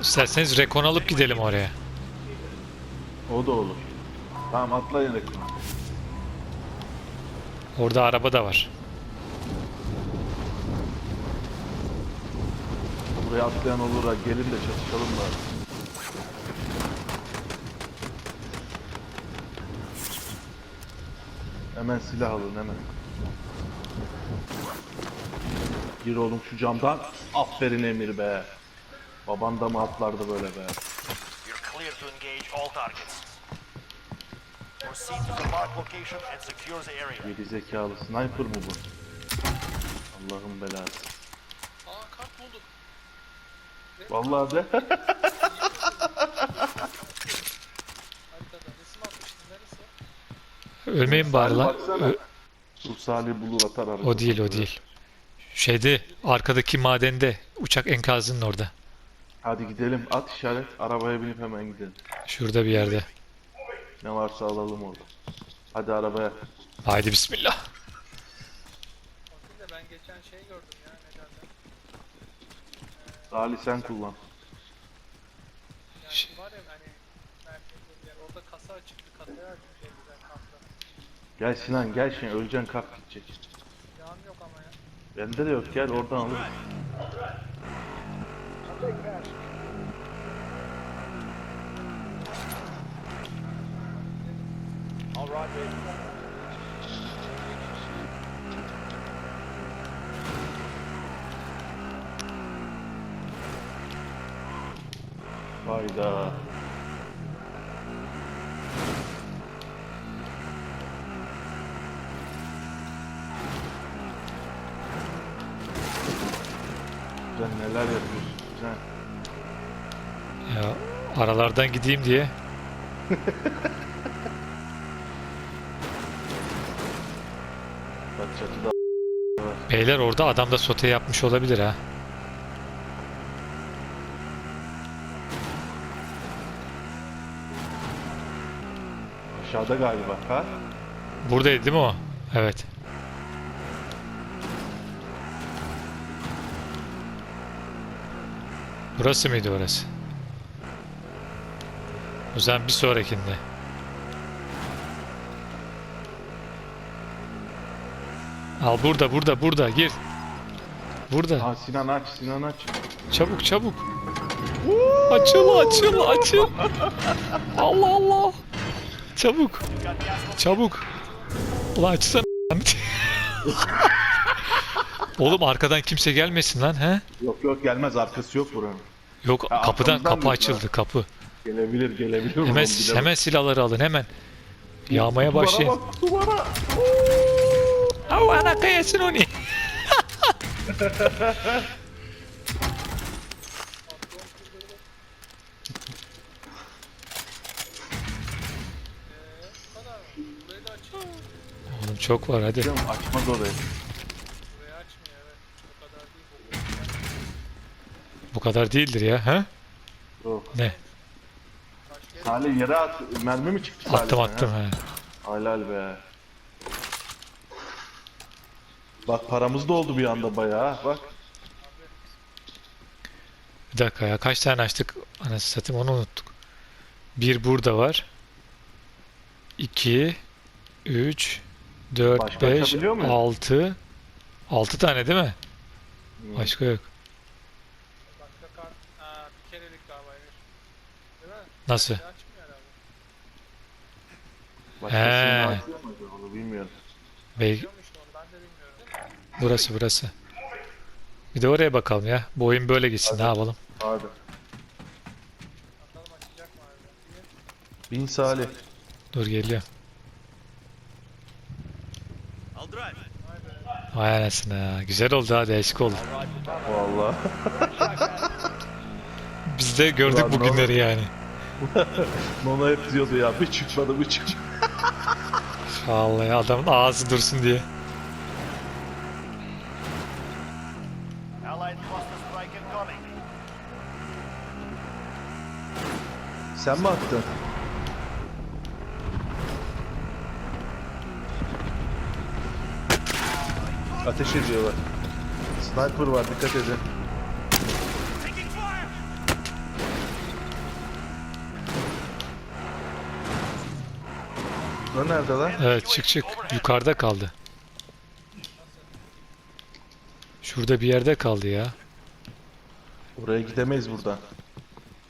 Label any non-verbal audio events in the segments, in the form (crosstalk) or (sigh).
İsterseniz rekon alıp gidelim oraya. O da olur. Tamam atlayın reklam. Orada araba da var. Buraya atlayan olur ha. Gelin de çatışalım da. Hemen silah alın hemen. Gir oğlum şu camdan. Aferin Emir be. Baban da mı atlardı böyle be. Geri zekalı sniper mı bu? Allah'ın belası. Aa kart bulduk. Vallahi (laughs) de. Ölmeyin bari lan. Ö- Salih bulur atar arada. o değil o değil. Şeyde arkadaki madende uçak enkazının orada. Hadi gidelim at işaret arabaya binip hemen gidelim. Şurada bir yerde. Ne varsa alalım orada. Hadi arabaya. Haydi bismillah. Bakın da ben geçen şey gördüm ya ne derler. Salih sen kullan. Yani var ya hani merkezde yer orada kasa açıktı kasaya kartla. Gel Sinan gel şimdi öleceksin kalk gidecek. Yağım yok ama ya. Bende de yok gel oradan baby. Hayda. Sen neler yapıyorsun sen? Ya aralardan gideyim diye. Bak çatıda Beyler orada adam da sote yapmış olabilir ha. aşağıda galiba ha? Buradaydı değil mi o? Evet. Burası mıydı orası? O zaman bir sonrakinde. Al burada burada burada gir. Burada. Ha Sinan aç Sinan aç. Çabuk çabuk. Açıl açıl açıl. Allah Allah. Çabuk. Çabuk. Ulan açsana. Oğlum arkadan kimse gelmesin lan he? Yok yok gelmez arkası yok buranın. Yok Ha, kapıdan arkamızdan kapı mı? açıldı kapı. Gelebilir gelebilir. Hemen bilemem. hemen silahları alın hemen. Yağmaya Duvara başlayın. bak, duvara. Au ana kayasın onu. (laughs) Oğlum çok var hadi. Açmaz orayı. Burayı açmıyor evet. Bu kadar değil bu. Kadar değildir ya ha? Yok. Ne? Salih yere at. Mermi mi çıktı Salih? Attım attım he. Helal be. Bak paramız da oldu bir anda bayağı. Bak. Bir dakika ya kaç tane açtık? Anasını satayım onu unuttuk. Bir burada var. 2 3 4 Başka 5 açabiliyor muyuz? 6 6 tane değil mi? Başka yok. başka kart. Aa bir kerelik galiba Emir. Değil mi? Nasıl? Başkasının He. açıyor mu acaba? Onu bilmiyorum. Bey Biliyor mu işte onu ben de bilmiyorum. burası burası. Bir de oraya bakalım ya. Bu oyun böyle gitsin. Ne yapalım? Hadi. Bakalım açacak mı harbiden? Bin Salih. Dur geliyor. I'll drive. Vay anasını ya. Güzel oldu ha değişik oldu. Vallahi. Biz de gördük Ulan bu ne günleri yani. (laughs) Nona hep diyordu ya bir çıkmadı bir çıkmadı. (laughs) Vallahi adamın ağzı dursun diye. Sen mi attın? Ateş ediyorlar. Sniper var dikkat edin. Bu nerede lan? Evet çık çık. Yukarıda kaldı. Şurada bir yerde kaldı ya. Oraya gidemeyiz buradan.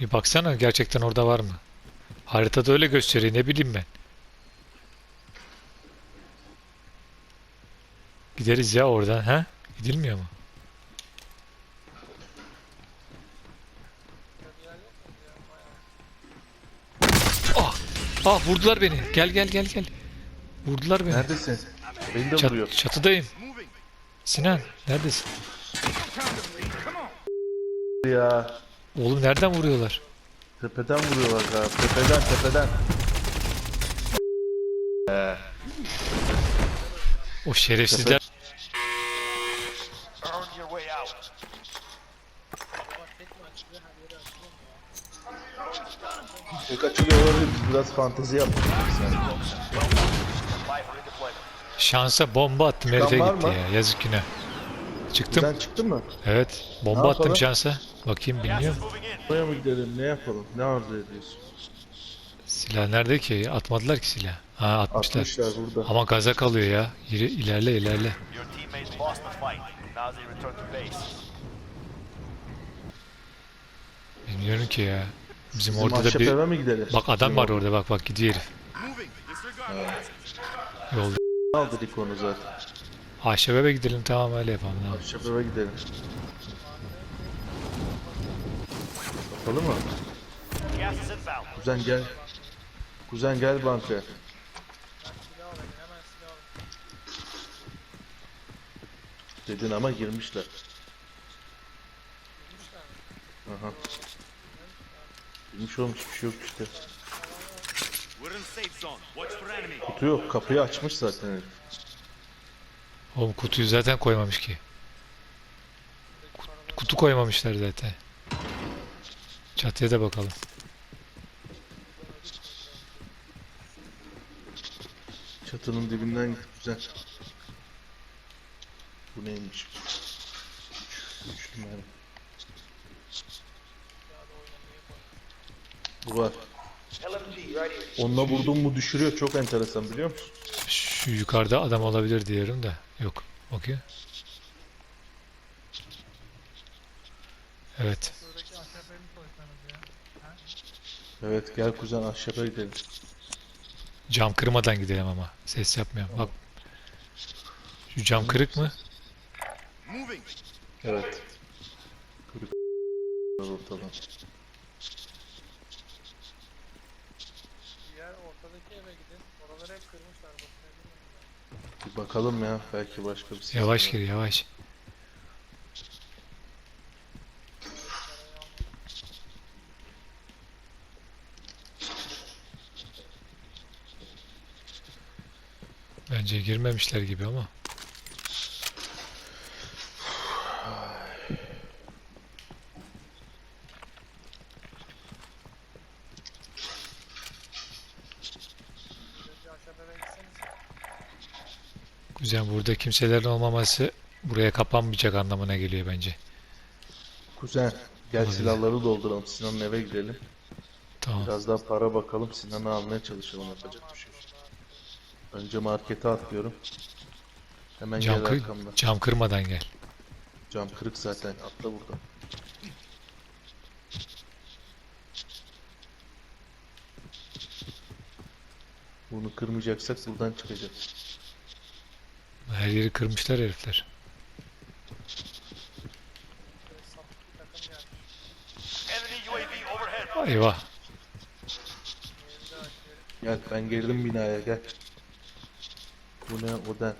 Bir baksana gerçekten orada var mı? Haritada öyle gösteriyor ne bileyim ben. Gideriz ya oradan ha? Gidilmiyor mu? Ah! Vurdular beni. Gel gel gel gel. Vurdular beni. Neredesin? Beni de Çat- vuruyor. çatıdayım. Sinan neredesin? Ya. Oğlum nereden vuruyorlar? Tepeden vuruyorlar ya. Tepeden tepeden. O şerefsizler. Earn your way out. Tek açılıyor olabilir. Biz biraz fantezi yaptık. Şansa bomba attım herife var gitti mı? ya. Yazık güne. Çıktım. Sen çıktın mı? Evet. Bomba attım şansa. Bakayım in. Buraya mı gidelim? Ne yapalım? Ne arzu ediyorsun? Silah nerede ki? Atmadılar ki silah. Ha atmışlar. Atmışlar burada. Ama gaza kalıyor ya. Yürü, ilerle ilerle. Your teammates lost the fight. Now they return to base. Bilmiyorum ki ya. Bizim, Bizim orada da bir... eve mi gidelim? Bak adam var orada bak bak gidiyor herif. Yolda. Aldık onu zaten. Ahşap eve gidelim tamam öyle yapalım. Tamam. Ahşap eve gidelim. Kapalı mı? Kuzen gel. Kuzen gel bankaya. Dedin ama girmişler. Girmişler mi? Aha. Girmiş olmuş bir şey yok işte. Kutu yok. Kapıyı açmış zaten herif. Oğlum kutuyu zaten koymamış ki. Kut- Kutu koymamışlar zaten. Çatıya da bakalım. Çatının dibinden git kuzen. Bu neymiş? Üç, üç numara. Var. Onunla vurdum mu düşürüyor. Çok enteresan biliyor musun? Şu yukarıda adam olabilir diyorum da. Yok. Bakıyor. Evet. Evet gel kuzen ahşaba gidelim. Cam kırmadan gidelim ama. Ses yapmayalım. Bak. Şu cam kırık mı? Evet. Kırık ortadan. Bir bakalım ya belki başka bir şey. Yavaş gir yavaş. Bence girmemişler gibi ama. Kuzen burada kimselerin olmaması buraya kapanmayacak anlamına geliyor bence. Kuzen gel Olabilir. silahları dolduralım. Sinan'ın eve gidelim. Tamam. Biraz daha para bakalım. Sinan'ı almaya çalışalım. Yapacak bir şey. Önce markete atlıyorum. Hemen Cam, gel kır, arkamdan. cam kırmadan gel. Cam kırık zaten. Atla buradan. Bunu kırmayacaksak buradan çıkacağız. Her yeri kırmışlar herifler. Eyvah. Gel ben girdim binaya gel. Bu ne odan?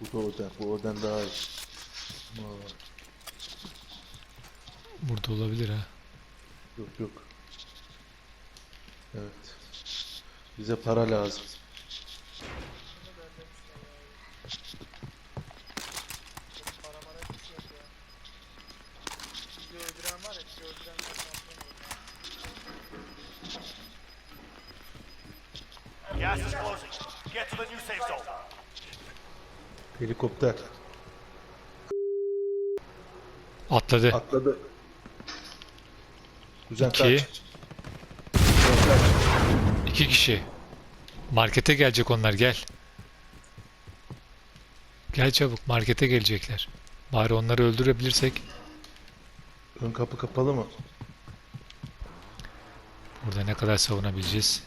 Bu da odan. Bu odan daha iyi. Aa, Burada olabilir ha. yok yok. Evet. Bize para lazım. Bunu da önlemişler ya. Benim para mara hiçbir şey yok ya. Bizi öldüren var ya. Bizi öldürenler şampiyon olur. Gas is closing. Get to the new safe zone. Helikopter. Atladı. Atladı. Kuzen İki. kaç. İki kişi. Markete gelecek onlar gel. Gel çabuk markete gelecekler. Bari onları öldürebilirsek. Ön kapı kapalı mı? Burada ne kadar savunabileceğiz?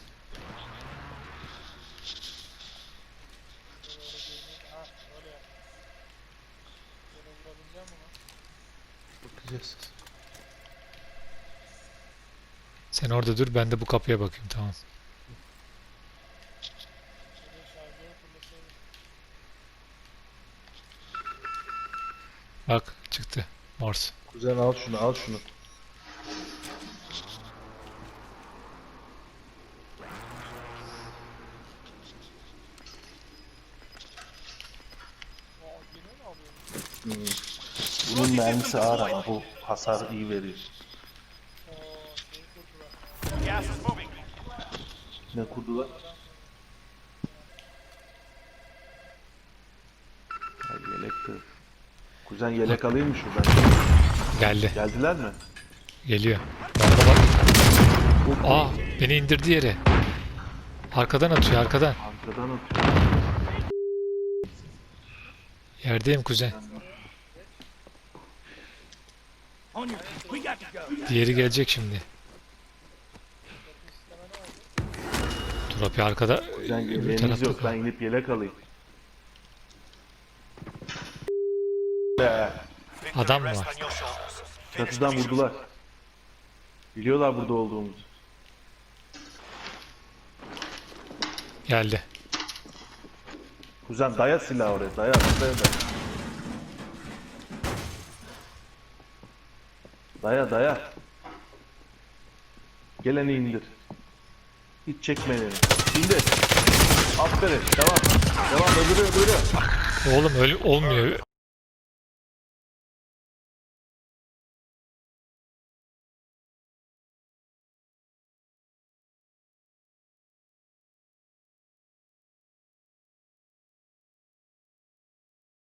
Bakacağız. Sen orada dur ben de bu kapıya bakayım tamam. Bak çıktı. Morse. Kuzen al şunu al şunu. Aa yine mi alıyorsun? Hmm. Bunun mermisi ağır ama bu hasar iyi veriyor. Ne kurdular? Ha, yelek de. Kuzen yelek alayım mı şuradan? Geldi. Geldiler mi? Geliyor. Bana bak. Aa beni indirdi yere. Arkadan atıyor arkadan. Arkadan atıyor. Yerdeyim kuzen. Diğeri gelecek şimdi. Turapi arkada. Kuzen tarafta yok. Ben inip yelek alayım. Adam mı var? Çatıdan vurdular. Biliyorlar burada olduğumuzu. Geldi. Kuzen daya silah oraya. Daya. Daya daya. Daya daya. Geleni indir. Hiç çekme elini. İndir. Aferin. Devam. Devam. Öbürü öbürü. Oğlum öyle olmuyor.